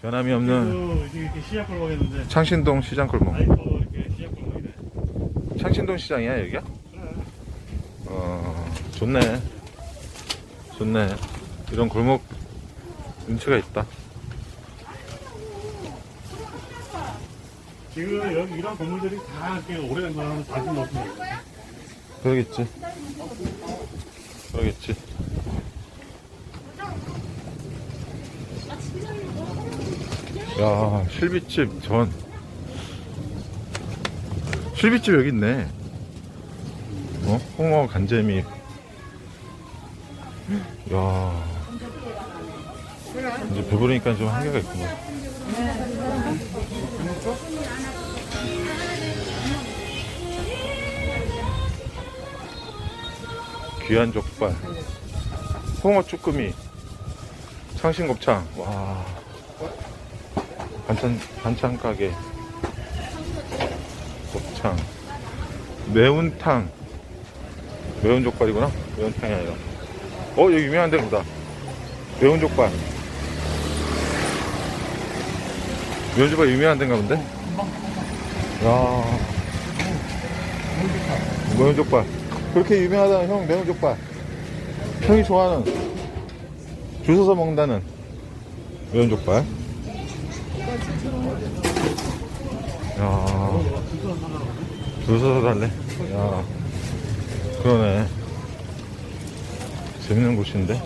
변함이 없는 그 이제 이렇게 시작 골목했는데 창신동 시장 골목. 아이고 이렇게 시작 골목이네. 창신동 시장이야 여기가? 어 좋네. 좋네. 이런 골목 운치가 있다. 지금 여기 이런 건물들이 다 이렇게 오래된 거는 40 넘게. 그러겠지. 그러겠지. 야, 실비집 전. 실비집 여기 있네. 어? 홍어 간재미. 야. 이제 배부르니까 좀 한계가 있구만. 귀한 족발. 홍어 쭈꾸미. 창신곱창. 와. 반찬, 반찬 가게. 곱창. 매운탕. 매운 족발이구나? 매운탕이 아니라. 어, 여기 유명한 데 보다. 매운 족발. 매운 족발 유명한 데인가 본데? 야 매운 족발. 그렇게 유명하다는 형 매운 족발. 형이 좋아하는 줄 서서 먹는다는 매운 족발. 야, 줄 서서 달래. 야, 그러네. 재밌는 곳인데.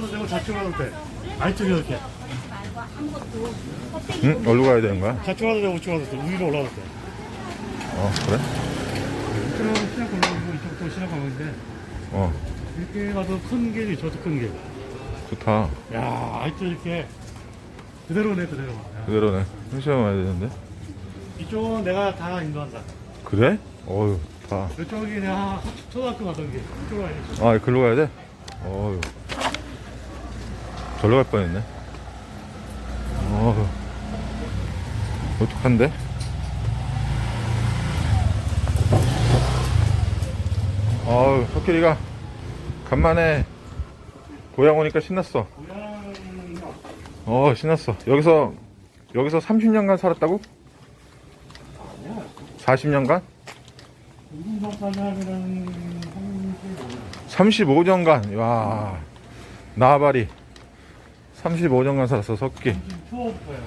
올라와도 되고 좌측 가도 돼. 안쪽에 이렇게. 응? 어디로 가야 되는 거야? 좌측 가도 되고 우측 가도 돼. 위로 올라와도 돼. 어, 그래? 이쪽은 시작 골목이고 이쪽도 시작 골목인데 어, 이렇게 가도 큰 길이 저도 큰 길. 좋다. 야, 아직도 이렇게 그대로네 그대로. 야. 그대로네. 현시험 와야 되는데. 이쪽은 내가 다 인도한다. 그래? 어휴, 좋다. 이쪽이 내가 초등학교 가던 길. 이쪽으로 가야지. 아, 글로 가야 돼? 어휴. 절로 갈 뻔했네. 어휴. 어떡한데? 어휴, 석길이가 간만에 고향 오니까 신났어. 어, 신났어. 여기서, 여기서 30년간 살았다고? 40년간? 우중박사냐면은 35년간, 와, 나발이 35년간 살았어, 석기. 초부터야.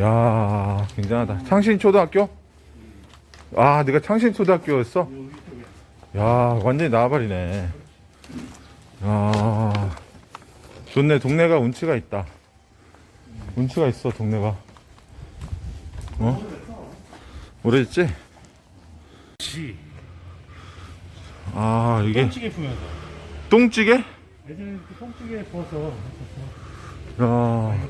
야, 굉장하다. 창신초등학교? 아, 네가 창신초등학교였어? 야, 완전히 나발이네. 야, 좋네. 동네가 운치가 있다. 운치가 있어, 동네가. 어? 오래됐지? 지. 아, 이게 똥찌개 풀면서. 똥찌개? 예전에 그 똥찌개 부어서 야.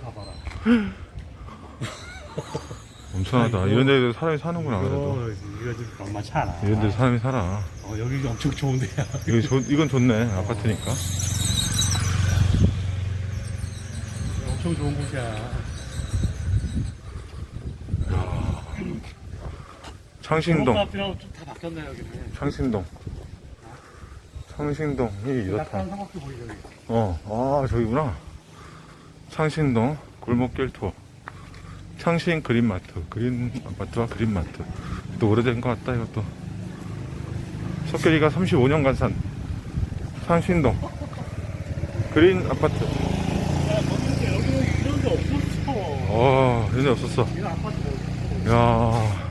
엄청나다. 이런 데도 사람이 사는구나, 그래도. 이거 이거 좀 만만치 않아. 이런 데 사람이 살아. 어, 여기 엄청 좋은데야. 이거 좋, 이건 좋네, 아파트니까. 엄청 좋은 곳이야. 창신동, 앞이랑 좀다 바뀌었네 여기는. 창신동. 창신동이 이렇다. 약간 삼각대 보이죠 여기. 어, 아, 저기구나. 창신동 골목길 투어. 창신 그린마트. 그린 아파트와 그린마트. 또 오래된 것 같다, 이것도. 석결이가 35년간 산 창신동. 그린 아파트. 어, 이런 데 없었어. 야.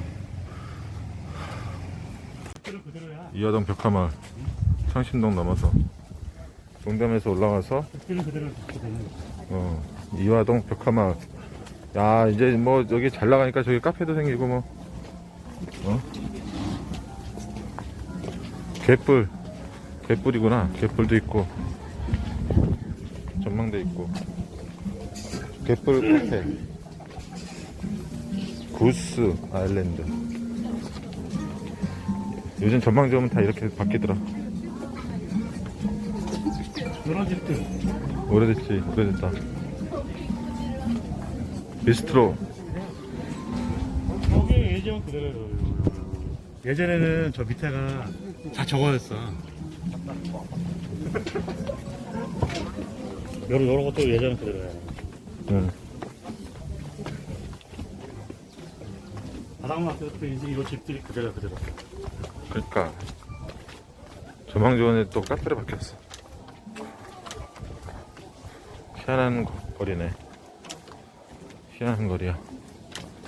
이하동 벽화마을. 창신동 넘어서. 동담에서 올라가서. 어, 이화동 벽화마을. 야, 이제 뭐, 여기 잘 나가니까 저기 카페도 생기고 뭐. 어? 개뿔 개뿔이구나 개뿔도 있고 전망대 있고 개뿔 카페 구스 아일랜드 요즘 전망 좋으면 다 이렇게 바뀌더라 이런 집들. 오래됐지 오래됐다 비스트로 여기 예전 그대로. 예전에는 저 밑에가 다 저거였어. 요런, 요런 것도 예전 그대로야. 응. 바닥만 때부터 이 집들이 그대로 그대로. 그러니까 전망 좋은 애또 카페로 바뀌었어 희한한 거- 거리네. 희한한 거리야.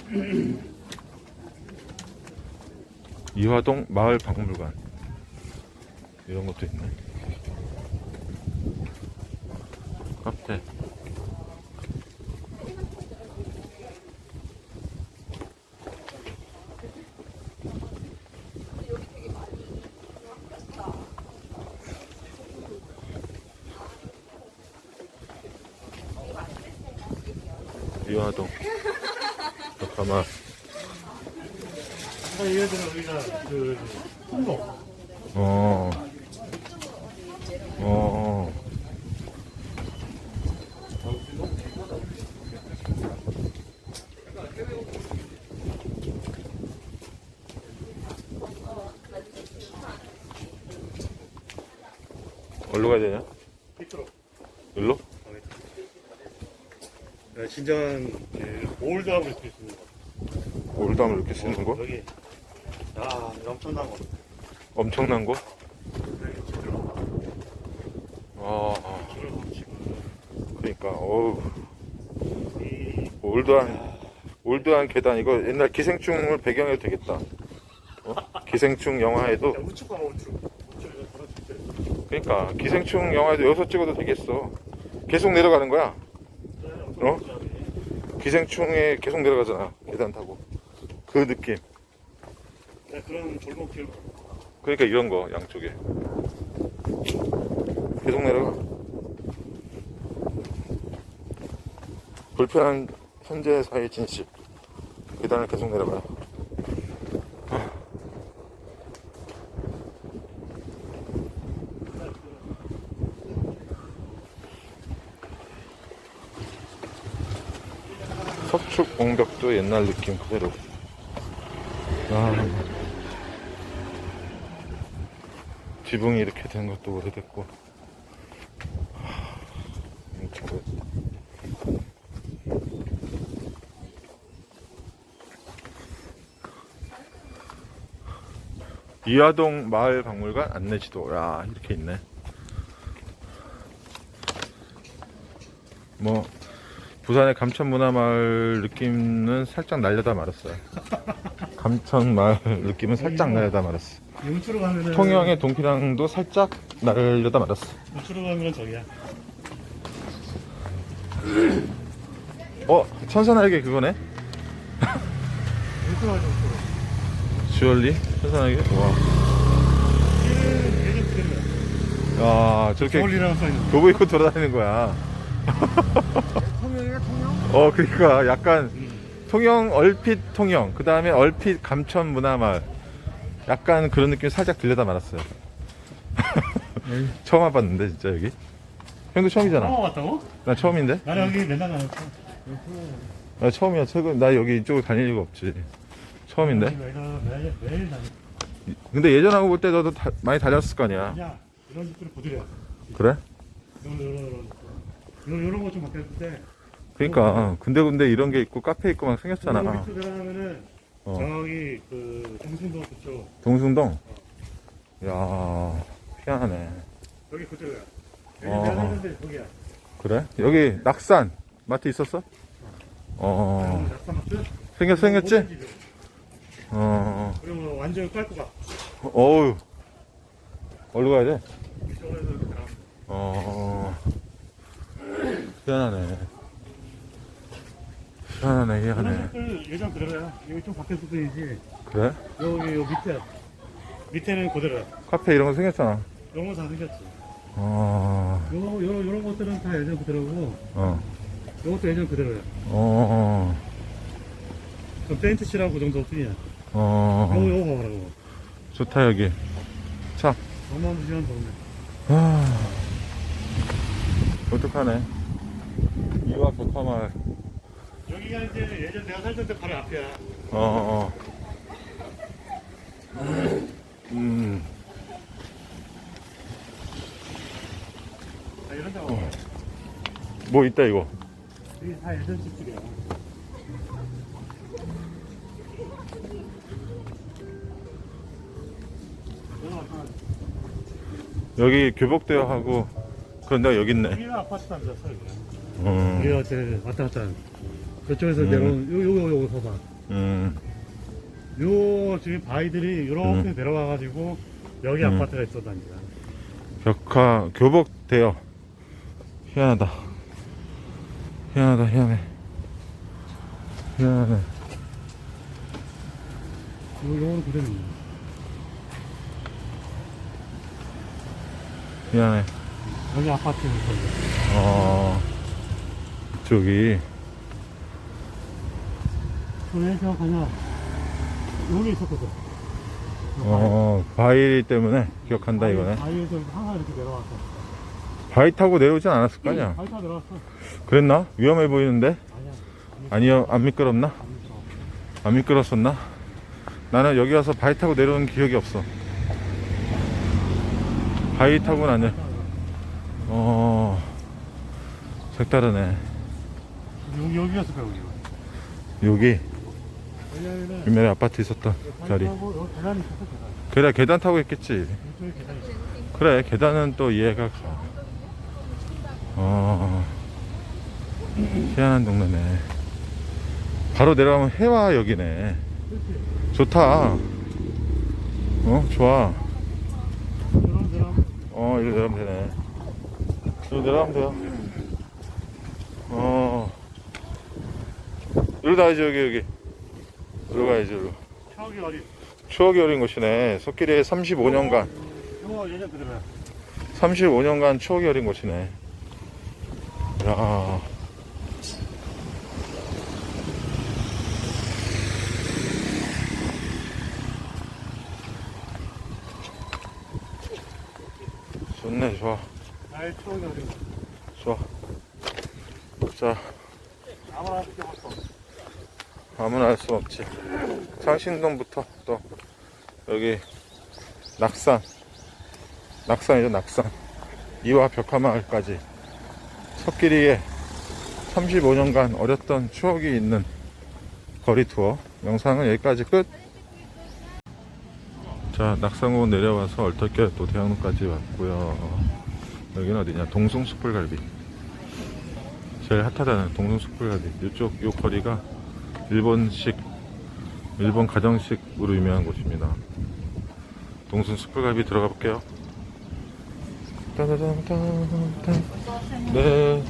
이화동 마을 박물관. 이런 것도 있네. 카페 이화동 잠깐만 아, 예전에 우리가 그. 어. 어. 어디로 가야 되냐? 밑으로. 일로? 네, 진정한 그 올드함을 느낄 수 있는 거. 올담을 이렇게 쓰는 거? 여기. 야, 이거 엄청난 거. 엄청난 거? 여기 집들어. 아, 아, 줄을. 그러니까, 어우, 이, 올드한, 올드한 계단, 이거 옛날 기생충을 배경해도 되겠다. 어? 기생충 영화에도 야, 우측 봐봐, 우측. 우측, 이거 바로 집들. 그러니까 기생충 영화에도 여기서 찍어도 되겠어. 계속 내려가는 거야. 어? 기생충에 계속 내려가잖아. 계단 타고. 그 느낌. 네, 그런 졸목길. 그러니까 이런 거 양쪽에. 계속 내려가. 불편한 현재사의 진실. 계단을 계속 내려가요. 서축 공벽도 옛날 느낌 그대로. 아, 지붕이 이렇게 된 것도 오래됐고. 오래됐다. 이화동 마을 박물관 안내지도. 야, 이렇게 있네. 뭐, 부산의 감천문화마을 느낌은 살짝 날려다 말았어요. 감천마을 느낌은 살짝 날려다 말았어. 우측으로 가면은. 통영의 동피랑도 살짝 날려다 말았어. 우측으로 가면은 저기야. 어, 천사날개 그거네? 가자, 우측으로. 주얼리? 천사날개? 와. 야, 저렇게 써있는. 교복 입고 돌아다니는 거야. 통영이야, 통영? 어, 그러니까 약간 통영, 얼핏 통영, 그 다음에 얼핏 감천 문화마을. 약간 그런 느낌이 살짝 들려다 말았어요. 처음 와봤는데, 진짜 여기. 형도 처음이잖아. 어, 왔다고? 나 처음인데? 나는 여기 맨날 나왔어. 나 처음이야, 최근. 나 여기 이쪽을 다닐 이유가 없지. 처음인데? 매일, 매일, 매일 다니. 근데 예전하고 볼 때 너도 다- 많이 다녔을 거 아니야. 야, 이런 집들을 보드려. 그래? 이런, 이런, 이런. 이런, 이런 거좀 바뀌었을 때. 그러니까 근데 근데 이런 게 있고 카페 있고 막 생겼잖아. 밑으로 들어가면은 어. 저기 그 정신도 그쪽 동숭동. 야 희한하네. 여기 그쪽이야. 여기 어. 내가 거기야. 그래? 여기 낙산 마트 있었어? 어 낙사마트? 생겼 생겼지? 어 그리고 완전 깔고 가. 어우 어디로 가야 돼? 이쪽에서 이렇게 가면 돼. 어 희한하네. 이런 희한해. 집들 예전 그대로야. 여기 좀 바뀌었을 뿐이지. 그래? 여기 요 밑에 밑에는 그대로야. 카페 이런 거 생겼잖아. 이런 거다 생겼지. 어, 요런, 요런, 요런 것들은 다 예전 그대로고, 어, 요것도 예전 그대로야. 어, 그럼 페인트 칠하고 그 정도 뿐이야. 어, 요거, 어. 요거 봐라, 요거. 좋다, 여기. 차. 어마무시한 동네. 아, 어떡하네. 이와 벽화마을. 여기가 이제 예전 내가 살던 데 바로 앞이야. 어, 어. 음, 다 이런 데가 어. 뭐 있다, 이거. 여기 다 예전 집들이야. 여기 아파. 여기 교복대여 하고, 그런 데가 여기 있네. 여기가 아파트 앉았어, 여기. 음, 여기가 왔다 갔다 하는. 저쪽에서 음. 내려온, 요, 요, 요, 요, 서봐. 음, 요, 지금 바위들이 이렇게 음. 내려와가지고, 여기 음. 아파트가 있었다니까. 벽화, 교복대여. 희한하다. 희한하다, 희한해. 희한하네. 요, 요거는 그대로 있네. 희한해. 여기 아파트 있었네. 어, 저기, 왜 생각하냐? 여기 있었거든. 어, 바위 때문에 기억한다, 이거네. 바위에서 항상 이렇게 내려왔어. 바위 타고 내려오진 않았을 거 아니야? 바위 타 내려왔어. 그랬나? 위험해 보이는데? 아니야. 아니요, 안 미끄럽나? 안 무서워. 안 미끄럽었나? 나는 여기 와서 바위 타고 내려온 기억이 없어. 바위 타고는 아니야. 어, 색다르네. 여기, 여기였을 거야, 여기. 여기, 옛날에 아파트 있었던 자리. 그래, 계단 타고 있겠지. 그래, 계단은 또 이해가 가. 어, 희한한 동네네. 바로 내려가면 해화역이네. 그렇지. 좋다. 어, 좋아. 어, 이리 내려가면 되네. 이리 내려가면 돼요. 어. 이리로 가야지, 여기, 여기. 이리로 가야지, 이리로. 추억이 어디? 추억이 어린 곳이네. 속길에 35년간, 이거 예전 그대로야. 35년간 추억이 어린 곳이네. 야 좋네, 좋아. 나의 추억이 어디? 좋아. 자, 아무나 없어. 아무나 알수 없지. 창신동부터 또 여기 낙산, 낙산이죠 낙산. 이화 벽화마을까지 석길이에 35년간 어렸던 추억이 있는 거리 투어 영상은 여기까지 끝. 자 낙산호 내려와서 얼떨결에 또 대학로까지 왔고요. 여기는 어디냐 동숭 숯불갈비. 제일 핫하다는 동숭 숯불갈비. 이쪽 요 거리가 일본식 일본 가정식으로 유명한 곳입니다. 동순 숯불갈비 들어가 볼게요. 네.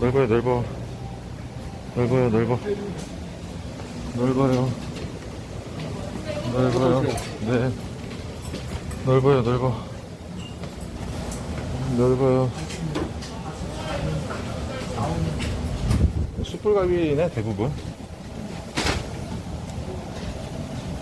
넓어요, 넓어. 넓어요, 넓어. 넓어요. 넓어요. 네. 넓어요, 넓어. 넓어요. 숯불갈비네, 대부분.